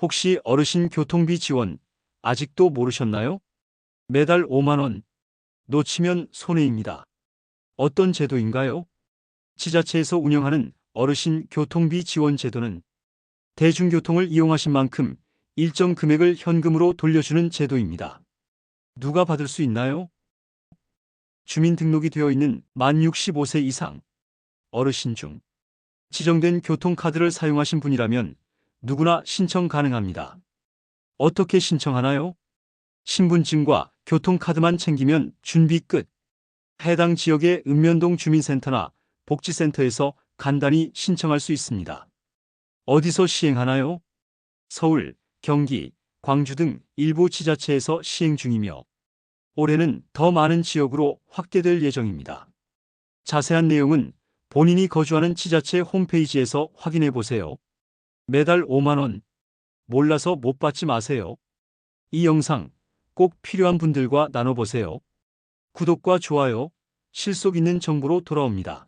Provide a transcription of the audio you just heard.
혹시 어르신 교통비 지원 아직도 모르셨나요? 매달 5만원. 놓치면 손해입니다. 어떤 제도인가요? 지자체에서 운영하는 어르신 교통비 지원 제도는 대중교통을 이용하신 만큼 일정 금액을 현금으로 돌려주는 제도입니다. 누가 받을 수 있나요? 주민등록이 되어 있는 만 65세 이상 어르신 중 지정된 교통카드를 사용하신 분이라면 누구나 신청 가능합니다. 어떻게 신청하나요? 신분증과 교통카드만 챙기면 준비 끝. 해당 지역의 읍면동 주민센터나 복지센터에서 간단히 신청할 수 있습니다. 어디서 시행하나요? 서울, 경기, 광주 등 일부 지자체에서 시행 중이며 올해는 더 많은 지역으로 확대될 예정입니다. 자세한 내용은 본인이 거주하는 지자체 홈페이지에서 확인해 보세요. 매달 5만원. 몰라서 못 받지 마세요. 이 영상 꼭 필요한 분들과 나눠보세요. 구독과 좋아요, 실속 있는 정보로 돌아옵니다.